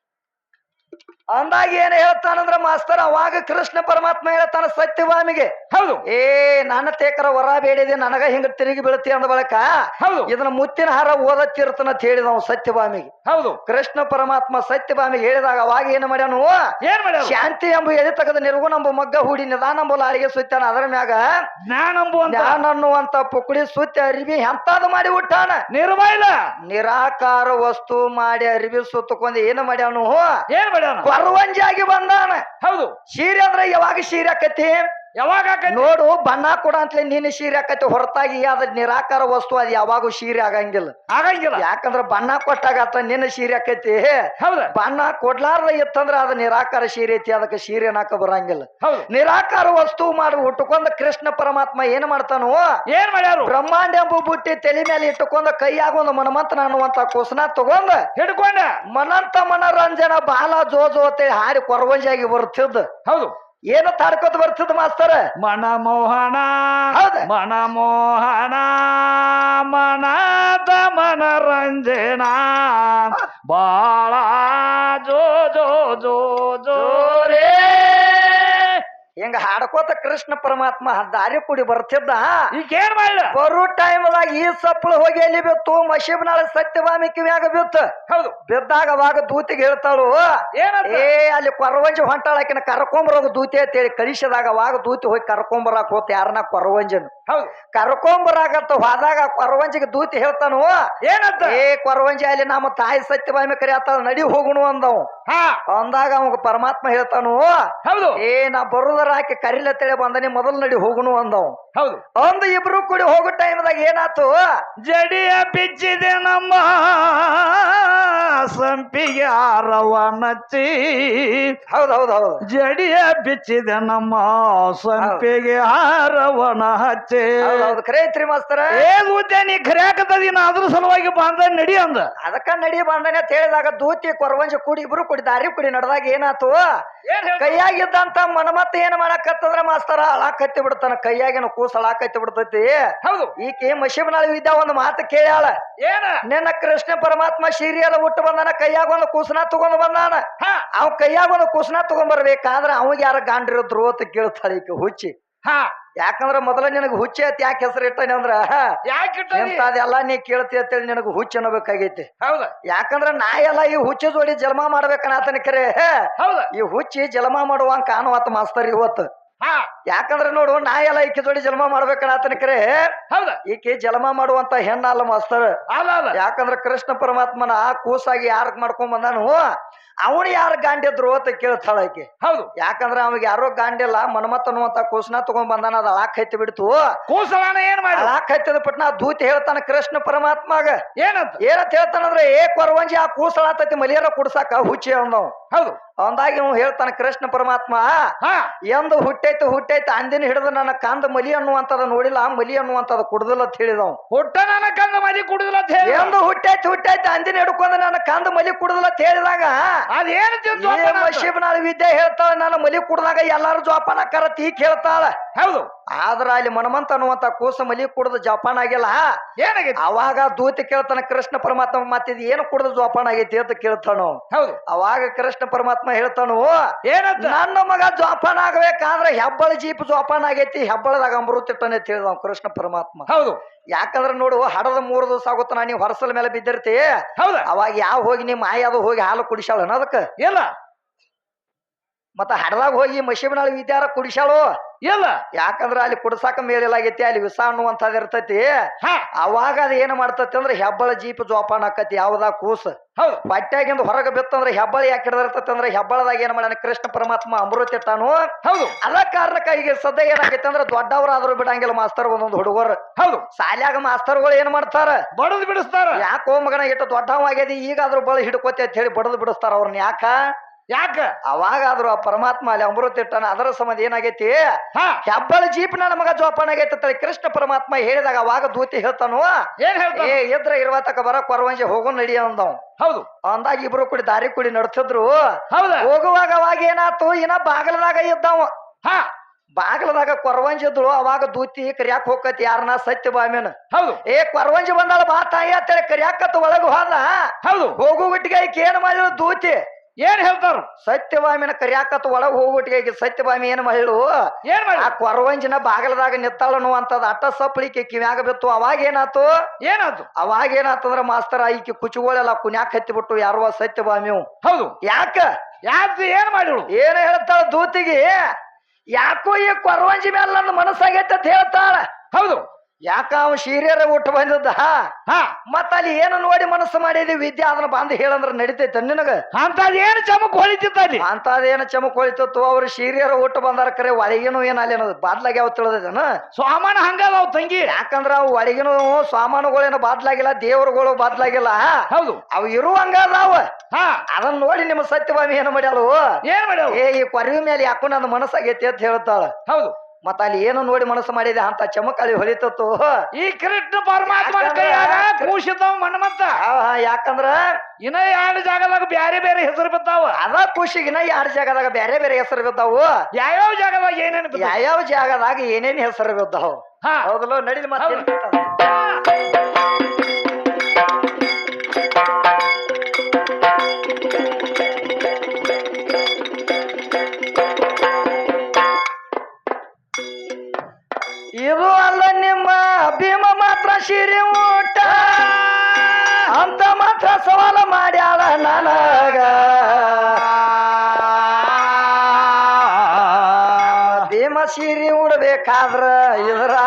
ಅಂದಾಗ ಏನ್ ಹೇಳ್ತಾನಂದ್ರ ಮಾಸ್ತರ್ ಅವಾಗ ಕೃಷ್ಣ ಪರಮಾತ್ಮ ಹೇಳ್ತಾನ ಸತ್ಯವಾಮಿಗೆ ಹೌದು. ಏ ನನ್ನ ತೇಕರ ವರ ಬೇಡಿದೆ ನನಗ ಹಿಂಗ ತಿರುಗಿ ಬೀಳ್ತಿ ಅಂದ ಬಳಕ ಹೌದು. ಇದನ್ನ ಮುತ್ತಿನ ಹಾರ ಓದತ್ತಿರ್ತನ ಅಂತ ಹೇಳಿದ ಅವ ಸತ್ಯಭಾಮಿಗೆ. ಹೌದು. ಕೃಷ್ಣ ಪರಮಾತ್ಮ ಸತ್ಯಭಾಮಿಗೆ ಹೇಳಿದಾಗ ಅವಾಗ ಏನ್ ಮಾಡ್ಯಾನು? ಏನ್ ಮಾಡ್ಯಾರು ಶಾಂತಿ ಎಂಬ ಎದೆ ತಗದ ಎಂಬ ಮಗ್ಗ ಹೂಡಿ ನಿಧಾನ ಎಂಬ ಲಾರಿಗೆ ಸುತ್ತಾನ ಅದರ ಮ್ಯಾಗ ಜ್ಞಾನ ಅನ್ನುವಂತ ಪುಕ್ಕುಡಿ ಸುತ್ತಿ ಅರಿವಿ ಎಂತಾದ ಮಾಡಿ ಹುಟ್ಟಾನ ನಿರ್ಮೈಲ? ನಿರಾಕಾರ ವಸ್ತು ಮಾಡಿ ಅರಿವಿ ಸುತ್ತಕೊಂಡು ಏನ್ ಮಾಡ್ಯಾನು? ಏನ್ ಮಾಡ್ಯಾನ? ಕೊರವಂಜಾಗಿ ಬಂದಾನ. ಹೌದು. ಸೀರೆ ಅಂದ್ರೆ ಯಾವಾಗ ಸೀರೆ ಆಕತಿ ಯಾವಾಗ ನೋಡು ಬಣ್ಣ ಕೊಡ ಅಂತಲೇ ನೀನು ಸೀರೆ ಹಾಕತಿ. ಹೊರತಾಗಿ ಅದ ನಿರಾಕಾರ ವಸ್ತು ಅದು ಯಾವಾಗೂ ಸೀರೆ ಆಗಂಗಿಲ್ಲ. ಆಗಂಗಿಲ್ಲ. ಯಾಕಂದ್ರ ಬಣ್ಣ ಕೊಟ್ಟಾಗ ಅತ್ತ ನಿನ್ನ ಸೀರೆ ಆಕೈತಿ ಹೌದ. ಬಣ್ಣ ಕೊಡ್ಲಾರ್ದ ಇತ್ತಂದ್ರ ಅದ ನಿರಾಕಾರ ಸೀರೆ ಐತಿ ಅದಕ್ಕೆ ಸೀರೆ ನಾಕ ಬರಂಗಿಲ್ಲ. ಹೌದು. ನಿರಾಕಾರ ವಸ್ತು ಮಾಡಿ ಉಟ್ಕೊಂಡ ಕೃಷ್ಣ ಪರಮಾತ್ಮ ಏನ್ ಮಾಡ್ತಾನು? ಏನ್ ಮಾಡ್ಯಾರು? ಬ್ರಹ್ಮಾಂಡ ಎಂಬ ಬುಟ್ಟಿ ತಲೆ ಮೇಲೆ ಇಟ್ಟುಕೊಂಡ ಕೈಯಾಗ ಒಂದು ಮನಮಂತನ ಅನ್ನುವಂತ ಕುಸನ ತಗೊಂಡ ಹಿಡ್ಕೊಂಡ. ಮನಂತ ಮನರಂಜನ ಬಾಲ ಜೋ ಜೋ ಅಂತೇಳಿ ಹಾಡಿ ಕೊರವಂಜಾಗಿ ಬರ್ತಿದ್ದ ಹೌದು. ಏನು ತಾಡ್ಕೊತ ಬರ್ತದ ಮಾಸ್ತರ? ಮನಮೋಹನ ಮನ ಮೋಹನ ಮನದ ಮನರಂಜನ ಬಾಳ ಜೋ ಜೋ ಜೋ ಜೋ ರೇ ಹಿಂಗ ಹಾಡ್ಕೋತ ಕೃಷ್ಣ ಪರಮಾತ್ಮ ದಾರಿ ಕೂಡಿ ಬರ್ತಿದ್ದ ಈಗ ಏನ್ ಮಾಡ್ಲ? ಬರೋ ಟೈಮ್ದಾಗ ಈ ಸಪ್ಪಳು ಹೋಗಿ ಎಲ್ಲಿ ಬಿತ್ತು? ಮಶೀಬ್ನಾಳ ಸತ್ಯವಾಮಿ ಕಿವಿಯಾಗ ಬಿತ್ತು. ಹೌದು. ಬಿದ್ದಾಗ ಅವಾಗ ದೂತಿಗೆ ಹೇಳ್ತಾಳು ಏನಂತ? ಏ ಅಲ್ಲಿ ಕೊರವಂಜಿ ಹೊಂಟಾಳಕಿನ ಕರ್ಕೊಂಬರೋಗ ದೂತಿ ಅಂತೇಳಿ ಕಳಿಸಿದಾಗ ಅವಾಗ ದೂತಿ ಹೋಗಿ ಕರ್ಕೊಂಬರಾಕ್ ಹೋತ ಯಾರನ್ನ ಕೊರವಂಜನ್. ಹೌದು. ಕರ್ಕೊಂಬರಾಕತ್ತ ಹೋದಾಗ ಕೊರವಂಜಿಗೆ ದೂತಿ ಹೇಳ್ತಾನು? ಏನಂತ? ಏ ಕೊರವಂಜಿ ಅಲ್ಲಿ ನಮ್ಮ ತಾಯಿ ಸತ್ಯಭಾಮಿ ಕರಿ ಆತ ನಡಿ ಹೋಗುಣು ಅಂದವ್. ಅಂದಾಗ ಅವಾಗ ಪರಮಾತ್ಮ ಹೇಳ್ತಾನು? ಹೌದು. ಏ ನಾ ಬರುದರ ಹಾಕಿ ಕರಿಲತ್ತೇಳಿ ಬಂದನಿ ಮೊದಲು ನಡಿ ಹೋಗುಣು ಅಂದವ್. ಹೌದು. ಒಂದು ಇಬ್ರು ಕೂಡಿ ಹೋಗೋ ಟೈಮ್ದಾಗ ಏನಾತು ಜಡಿಯ ಬಿಚ್ಚಿದೆ ನಮ್ಮ ಸಂಪಿಗೆ ಆರವ ನಚ್ಚಿ. ಹೌದು ಹೌದು ಹೌದು. ಜಡಿಯ ಬಿಚ್ಚಿದೆ ನಮ್ಮ ಸಂಪಿಗೆ ಹಾರವನ ಹಚ್ಚಿ ಕರೆ ಹೌದು. ಖರೆ ಐತ್ರಿ ಮಾಸ್ತರ. ಏ ದೂತೆ ನೀ ಖರ್ಯಾಕತ್ತದಿನ ಅದ್ರ ಸಲುವಾಗಿ ಬಂದ ನಡಿ ಅಂದ. ಅದಕ್ಕ ನಡಿ ಬಂದನೆ ಅಂತ ಹೇಳಿದಾಗ ದೂತಿ ಕೊರವಂಜ ಕೂಡಿ ಇಬ್ರು ಕೂಡಿ ದಾರಿ ಕೂಡಿ ನಡೆದಾಗ ಏನಾತು ಕೈಯಾಗಿದ್ದಂತ ಮನಮತ್ತ ಏನ್ ಮಾಡಕತ್ತಂದ್ರ ಮಾಸ್ತರ? ಅಳಾಕತ್ತಿ ಬಿಡ್ತಾನ. ಕೈಯಾಗಿನ ಕೂಸ ಅಳಾಕತ್ತಿ ಬಿಡ್ತೈತಿ. ಹೌದು. ಈಕಿ ಮಶಿಬನಾಳ ವಿದ್ಯಾ ಒಂದು ಮಾತು ಕೇಳ್ಯಾಳ. ಏನ? ನಿನ್ನ ಕೃಷ್ಣ ಪರಮಾತ್ಮ ಶೀರಿಯಲ್ಲ ಹುಟ್ಟು ಬಂದಾನ ಕೈಯಾಗ ಒಂದು ಕೂಸನ ತಗೊಂಡ್ ಬಂದಾನ. ಅವ್ ಕೈಯಾಗ ಒಂದು ಕೂಸನ ತಗೊಂಡ್ ಬರ್ಬೇಕಾದ್ರ ಅವಾಗ ಯಾರ ಗಾಂಡಿರೋ ಅಂತ ಕೇಳ್ತಾಳ ಈಕೆ ಹುಚ್ಚಿ. ಹಾ. ಯಾಕಂದ್ರ ಮೊದಲ ನಿನಗ ಹುಚ್ಚಿ ಐತಿ ಯಾಕೆ ಹೆಸರು ಇಟ್ಟಾನೆ ಅಂದ್ರ? ಅದೆಲ್ಲ ನೀ ಕೇಳ್ತಿ ಅಂತೇಳಿ ನಿನಗ ಹುಚ್ಚ ಅನ್ನಬೇಕಾಗೈತಿ. ಹೌದ. ಯಾಕಂದ್ರ ನಾ ಎಲ್ಲ ಈ ಹುಚ್ಚ ಜೋಡಿ ಜನ್ಮ ಮಾಡ್ಬೇಕನ್ನತನ ಕರೆ. ಹೌದ. ಈ ಹುಚ್ಚಿ ಜನ್ಮ ಮಾಡುವಂಗ ಕಾಣುವತ್ತ ಮಾಸ್ತರ್ ಇವತ್ತು. ಯಾಕಂದ್ರ ನೋಡು ನಾ ಎಲ್ಲ ಈಕೆ ಜೋಡಿ ಜನ್ಮ ಮಾಡ್ಬೇಕನ್ನ ಕರೆ. ಹೌದ. ಈಕೆ ಜನ್ಮ ಮಾಡುವಂತ ಹೆಣ್ಣಲ್ಲ ಮಾಸ್ತರ್. ಯಾಕಂದ್ರ ಕೃಷ್ಣ ಪರಮಾತ್ಮನ ಕೂಸಾಗಿ ಯಾರಕ್ ಮಾಡ್ಕೊಂಡ್ ಬಂದಾನು ಅವನು ಯಾರ ಗಾಂಡಿದ್ರು ಅಂತ ಕೇಳ್ತಾಳ ಆಕೆ ಹೌದು. ಯಾಕಂದ್ರ ಅವಾಗ ಯಾರೋ ಗಾಂಡಿಲ್ಲ ಮನ್ಮತ್ ಅನ್ನುವಂತ ಕೂಸನ ತಗೊಂಡ್ ಬಂದಾನ ಅದ ಅಳಾಕ್ ಹೈತಿ ಬಿಡ್ತು. ಕೂಸಲನ ಏನ್ ಮಾಡಿ? ಅಳಾಕ್ ಹೈತದ ಪಟ್ನ ದೂತ್ ಹೇಳ್ತಾನ ಕೃಷ್ಣ ಪರಮಾತ್ಮಾಗ. ಏನಂತ? ಏನಂತ ಹೇಳ್ತಾನಂದ್ರೆ ಏ ಕೊರವಂಜಿ ಆ ಕೂಸಲಾತತಿ ಮಲಿಯರ ಕುಡ್ಸಾಕ ಹುಚ್ಚಿ ಅಂದವ್ ಹೌದು. ಅಂದಾಗಿ ಇವ್ ಹೇಳ್ತಾನ ಕೃಷ್ಣ ಪರಮಾತ್ಮ ಹಾ. ಎಂದು ಹುಟ್ಟೈತು ಹುಟ್ಟೈತು ಅಂದಿನ ಹಿಡಿದು ನನ್ನ ಕಂದ ಮಲಿ ಅನ್ನುವಂಥದ್ದು ನೋಡಿಲ್ಲ ಮಲಿ ಅನ್ನುವಂಥದ್ದು ಕುಡ್ದಿಲ್ಲ ಅಂತ ಹೇಳಿದವ್ ಹುಟ್ಟ ನನ್ನ ಕಂದ ಮಲಿ ಕುಡುದಿಲ್ಲ ಅಂತ ಹೇಳಿ. ಎಂದು ಹುಟ್ಟೈತು ಹುಟ್ಟೈತು ಅಂದಿನ ಹಿಡ್ಕೊಂಡು ನನ್ನ ಕಂದ ಮಲಿ ಕುಡುದಿಲ್ಲ ಅಂತ ಹೇಳಿದಾಗ ಅದೇನು ಶಿವನಾಳ ವಿದ್ಯೆ ಹೇಳ್ತಾಳ ನನ್ನ ಮಲಿ ಕುಡ್ದಾಗ ಎಲ್ಲಾರು ಜೋಪಾನ ಕರ ತೀಕ್ ಹೇಳ್ತಾಳ ಹೌದು. ಆದ್ರೆ ಅಲ್ಲಿ ಮನಮಂತ ಅನ್ನುವಂತ ಕೂಸ ಮಲಿ ಕುಡ್ದು ಜೋಪಾನ ಆಗಿಲ್ಲ. ಏನಾಗೈತಿ? ಅವಾಗ ದೂತಿ ಕೇಳ್ತಾನ ಕೃಷ್ಣ ಪರಮಾತ್ಮ ಮತ್ತಿದ್ ಏನು ಕುಡ್ದು ಜೋಪಾನ ಆಗೈತಿ ಅಂತ ಕೇಳ್ತಾನು? ಹೌದು. ಅವಾಗ ಕೃಷ್ಣ ಪರಮಾತ್ಮ ಹೇಳ್ತಾನು ಏನಂತ? ನನ್ನ ಮಗ ಜೋಪಾನ ಆಗ್ಬೇಕಾದ್ರೆ ಹೆಬ್ಬಳ ಜೀಪ್ ಜೋಪಾನ ಆಗೈತಿ ಹೆಬ್ಬಳದಾಗ ಅಮೃತ ತಿಳಿದ ಅಂತ ಹೇಳಿದ ಕೃಷ್ಣ ಪರಮಾತ್ಮ. ಹೌದು. ಯಾಕಂದ್ರೆ ನೋಡು ಹಡದ ಮೂರು ದಿವಸ ಆಗುತ್ತ ನೀವು ಹೊರಸಲ ಮೇಲೆ ಬಿದ್ದಿರ್ತಿ. ಹೌದು? ಅವಾಗ ಯಾವ ಹೋಗಿ ನಿಮ್ಮ ಮಾಯ ಅದು ಹೋಗಿ ಹಾಲು ಕುಡಿಸಾಳ ಅದಕ್ಕೆ ಇಲ್ಲ. ಮತ್ತ ಹಡದಾಗ ಹೋಗಿ ಮಶೀಬನಾಳ ವಿದ್ಯಾರ ಕುಡಿಸಾಳು ಇಲ್ಲ. ಯಾಕಂದ್ರ ಅಲ್ಲಿ ಕುಡಸಾಕ ಮೇಲಿಲಾಗೈತಿ ಅಲ್ಲಿ ವಿಷ ಅನ್ನುವಂಥದ್ದು ಇರ್ತೈತಿ. ಅವಾಗ ಅದ ಏನ್ ಮಾಡ್ತತಿ ಅಂದ್ರೆ ಹೆಬ್ಬಳ ಜೀಪ್ ಜೋಪಾನ ಆಕತಿ ಯಾವ್ದ ಕೂಸ್. ಬಟ್ಟೆಗಿಂದ ಹೊರಗೆ ಬಿತ್ತಂದ್ರೆ ಹೆಬ್ಬಳ ಯಾಕೆ ಹಿಡಿದಿರ್ತೈತಿ ಅಂದ್ರೆ ಹೆಬ್ಬಳದಾಗ ಏನ್ ಮಾಡ್ಯಾನ ಕೃಷ್ಣ ಪರಮಾತ್ಮ ಅಮೃತ ಇಟ್ಟಾನು. ಹೌದು. ಅದ ಕಾರಣಕ್ಕ ಈಗ ಸದ್ಯ ಏನಾಗೈತಿ ಅಂದ್ರೆ ದೊಡ್ಡವರಾದ್ರೂ ಬಿಡಂಗಿಲ್ಲ ಮಾಸ್ತರ್ ಒಂದೊಂದು ಹುಡುಗರು. ಹೌದು. ಶಾಲ್ಯಾಗ ಮಾಸ್ತರ್ಗಳು ಏನ್ ಮಾಡ್ತಾರ? ಬಡದ್ ಬಿಡಿಸ್ತಾರ. ಯಾಕೋ ಮಗನ ಇಟ್ಟು ದೊಡ್ಡವಾಗ್ಯದ ಈಗಾದ್ರೂ ಬಳ ಹಿಡ್ಕೋತಿ ಅಂತ ಹೇಳಿ ಬಡದ್ ಬಿಡಿಸ್ತಾರ ಅವ್ರನ್ನ. ಯಾಕ? ಯಾಕ? ಅವಾಗಾದ್ರೂ ಆ ಪರಮಾತ್ಮ ಅಲ್ಲಿ ಅಮೃತ ಇಟ್ಟಾನ ಅದರ ಸಂಬಂಧ ಏನಾಗೈತಿ? ಹಾ. ಹೆಬ್ಬಳ ಜೀಪ್ನ ನಮಗ ಮಗ ಜೋಪಾನ ಆಗೈತೆ ಅಂತ ಕೃಷ್ಣ ಪರಮಾತ್ಮ ಹೇಳಿದಾಗ ಅವಾಗ ದೂತಿ ಹೇಳ್ತಾನು? ಏನ್ ಹೇಳ್ತಾನೆ? ಏ ಇದ್ರ ಇರುವತಕ ಬರ ಕೊರವಂಜಿ ಹೋಗೋ ನಡಿ ಅಂದವ್. ಹೌದು. ಅಂದಾಗ ಇಬ್ರು ಕೂಡಿ ದಾರಿ ಕೂಡಿ ನಡ್ತಿದ್ರು ಹೌದ? ಹೋಗುವಾಗ ಅವಾಗ ಏನಾತು? ಇನ್ನ ಬಾಗಲದಾಗ ಇದ್ದಾವ. ಹಾ. ಬಾಗಲದಾಗ ಕೊರವಂಜಿ ಇದ್ರು ಅವಾಗ ದೂತಿ ಕರಿಯಾಕ್ ಹೋಗತಿ ಯಾರನ್ನ ಸತ್ಯ ಬಾಮೇನ. ಹೌದು. ಏ ಕೊರವಂಜಿ ಬಂದಾಳ ಬಾ ತಾಯಿ ಅಂತೇಳಿ ಕರಿಯಾಕತ್ ಒಳಗ ಹೋದ. ಹೌದು. ಹೋಗು ಗುಟ್ಟಿಗೆ ಈಕಿ ಏನ್ ಮಾಡಿದ್ರು ದೂತಿ. ಏನ್ ಹೇಳ್ತಾರ? ಸತ್ಯಭಾಮಿನ ಕರಿಯಾಕತ್ ಒಳಗ್ ಹೋಗ್ಬಿಟ್ಟಿಗೆ ಸತ್ಯಭಾಮಿ ಏನ್ ಮಹಿಳು ಏನ್ ಮಾಡಿ ಆ ಕೊರವಂಜಿನ ಬಾಗಲದಾಗ ನಿತ್ತಾಳನು ಅಂತದ ಅಟ್ಟ ಸಪ್ಪಳಿಕೆ ಕಿವ್ಯಾಗ ಬಿತ್ತು. ಅವಾಗ ಏನಾತು? ಏನಾತು? ಅವಾಗ ಏನಾತಂದ್ರ ಮಾಸ್ತರ ಈಕಿ ಕುಚುಗಳೆಲ್ಲ ಕುನ್ಯಾಕ್ ಹತ್ತಿಬಿಟ್ಟು ಯಾರುವ ಸತ್ಯಭಾಮಿಯು. ಹೌದು. ಯಾಕ? ಯಾಕೆ ಏನ್ ಮಾಡಿಳು ಏನ್ ಹೇಳ್ತಾಳ ದೂತಿಗೆ? ಯಾಕೋ ಈ ಕೊರವಂಜಿ ಮೇಲೆ ನನ್ನ ಮನಸ್ಸಾಗೈತೆ ಅಂತ ಹೇಳ್ತಾಳ? ಹೌದು. ಯಾಕ ಅವ ಶೀರ್ಯರ ಊಟ ಬಂದದ್ದ? ಹಾ. ಮತ್ತ ಅಲ್ಲಿ ಏನು ನೋಡಿ ಮನಸ್ಸು ಮಾಡಿದಿ? ವಿದ್ಯೆ ಅದನ್ನ ಬಂದು ಹೇಳಂದ್ರ ನಡಿತೈತೆ ನಿನಗ. ಅಂತದ್ ಏನ್ ಚಮಕ್ ಹೊಳಿತಿತ್ತ ಅಲ್ಲಿ? ಏನ್ ಚಮಕ್ ಹೊಳಿತಿತ್ತು? ಅವ್ರ ಶೀರ್ಯರ ಊಟ ಬಂದಾರ ಕರೆ ಒಳಗಿನೂ ಏನ್ ಅಲ್ಲಿ ಅನ್ನೋದು? ಬಾದ್ಲಾಗ ಯಾವ ತಿಳಿದನ ಸ್ವಾಮಾನ ಹಂಗಲ್ಲ ಅವ್ ತಂಗಿ. ಯಾಕಂದ್ರ ಅವು ಒಳಗಿನೂ ಸ್ವಾಮಾನುಗಳೇನು ಬಾದ್ಲಾಗಿಲ್ಲ ದೇವರುಗಳು ಬಾದ್ಲಾಗಿಲ್ಲ. ಹೌದು. ಅವು ಇರುವಂಗ ಅವ ಹಾ. ಅದನ್ನ ನೋಡಿ ನಿಮ್ಮ ಸತ್ಯಭಾಮಿ ಏನ್ ಮಾಡ್ಯಾಳು? ಏನ್ ಮಾಡ್ಯಾವ ಏ ಈ ಕೊರವಿ ಮೇಲೆ ಯಾಕೋ ನನ್ನ ಮನಸ್ಸಾಗೈತಿ ಅಂತ ಹೇಳ್ತಾಳ. ಹೌದು. ಮತ್ತ ಅಲ್ಲಿ ಏನು ನೋಡಿ ಮನಸ್ಸು ಮಾಡಿದೆ ಅಂತ ಚಮಕ್ ಅಲ್ಲಿ ಹೊಳಿತತ್ತು ಈ ಕೃಷ್ಣ ಪರಮಾತ್ಮ ಕೈಯಾಗ ಮಣ್ಮಂತ ಯಾಕಂದ್ರ ಇನ್ನ ಎರಡು ಜಾಗದಾಗ ಬ್ಯಾರೆ ಬೇರೆ ಹೆಸರು ಬಿದ್ದಾವ. ಅದ ಖುಷಿಗಿನ ಯಾರ ಜಾಗದಾಗ ಬ್ಯಾರೆ ಬೇರೆ ಹೆಸರು ಬಿದ್ದಾವು. ಯಾವ್ಯಾವ ಜಾಗದಾಗ ಏನೇನು ಯಾವ್ಯಾವ ಜಾಗದಾಗ ಏನೇನ್ ಹೆಸರು ಬಿದ್ದಾವ? ಹೌದಲ್ಲ ನಡೀಲಿ ಮತ್ತೆ ಶಿರಿ ಊಟ. ಅಂತ ಮಾತ್ರ ಸವಾಲ ಮಾಡ್ಯಾಳ ನನಗ. ಭೀಮ ಸಿರಿ ಉಡ್ಬೇಕಾದ್ರ ಇದ್ರಾಗ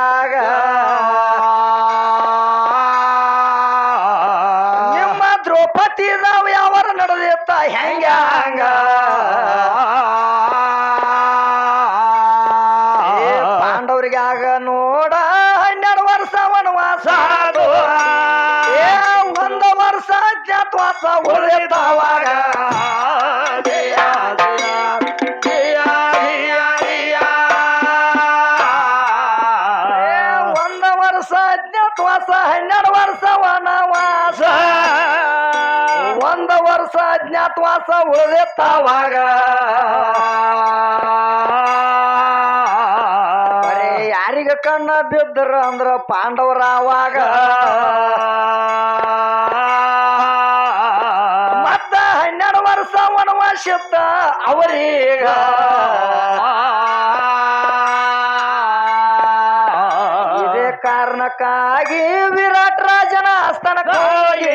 ಉಳಿದಿತ್ತಾವಾಗ ಬರೇ ಯಾರಿಗ ಕಣ್ಣ ಬಿದ್ದರ ಅಂದ್ರ ಪಾಂಡವರಾವಾಗ. ಮತ್ತ ಹನ್ನೆರಡು ವರ್ಷ ವನವಾಸಿತ್ತ ಅವರೀಗ. ಕಾರಣಕ್ಕಾಗಿ ವಿರಾಟ್ ರಾಜನ ಆಸ್ಥಾನಕ್ಕೆ ಹೋಗಿ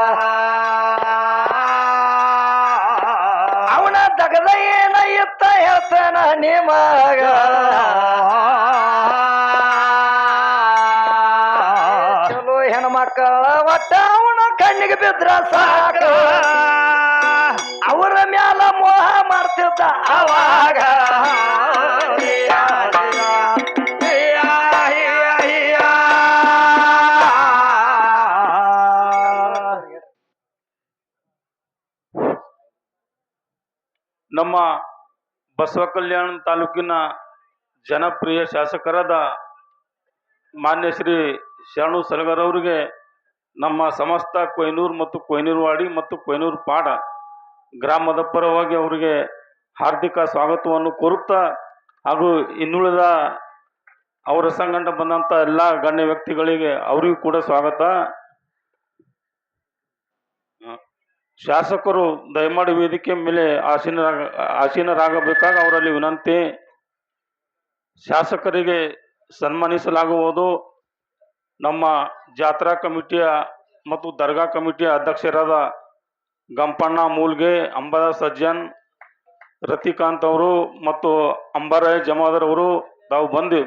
ನಿಮಗ ಚಲೋ ಹೆಣ್ಮಕ್ಕಳ ಒಟ್ಟ ಅವನ ಕಣ್ಣಿಗೆ ಬಿದ್ರ ಸಾಕ. ಅವರ ಮ್ಯಾಲ ಮೋಹ ಮಾಡ್ತಿದ್ದ ಅವಾಗ. ನಮ್ಮ ಬಸವ ಕಲ್ಯಾಣ ತಾಲೂಕಿನ ಜನಪ್ರಿಯ ಶಾಸಕರಾದ ಮಾನ್ಯ ಶ್ರೀ ಶರಣು ಸಲಗರ್ ಅವರಿಗೆ ನಮ್ಮ ಸಮಸ್ತ ಕೊಯ್ನೂರು ಮತ್ತು ಕೊಯ್ನೂರುವಾಡಿ ಮತ್ತು ಕೊಯ್ನೂರು ಪಾಡ ಗ್ರಾಮದ ಪರವಾಗಿ ಅವರಿಗೆ ಹಾರ್ದಿಕ ಸ್ವಾಗತವನ್ನು ಕೋರುತ್ತಾ ಹಾಗೂ ಇನ್ನುಳಿದ ಅವರ ಸಂಗಡ ಬಂದಂಥ ಎಲ್ಲ ಗಣ್ಯ ವ್ಯಕ್ತಿಗಳಿಗೆ ಅವರಿಗೂ ಕೂಡ ಸ್ವಾಗತ. ಶಾಸಕರು ದಯಮಾಡಿ ವೇದಿಕೆ ಮೇಲೆ ಆಸೀನರಾಗ ಆಸೀನರಾಗಬೇಕಾಗ ಅವರಲ್ಲಿ ವಿನಂತಿ. ಶಾಸಕರಿಗೆ ಸನ್ಮಾನಿಸಲಾಗುವುದು. ನಮ್ಮ ಜಾತ್ರಾ ಕಮಿಟಿಯ ಮತ್ತು ದರ್ಗಾ ಕಮಿಟಿಯ ಅಧ್ಯಕ್ಷರಾದ ಗಂಪಣ್ಣ ಮೂಲ್ಗೆ, ಅಂಬದ ಸಜ್ಜನ್, ರತಿಕಾಂತ್ ಅವರು ಮತ್ತು ಅಂಬರಾಯ್ ಜಮಾದರ್ ಅವರು, ತಾವು ಬಂದು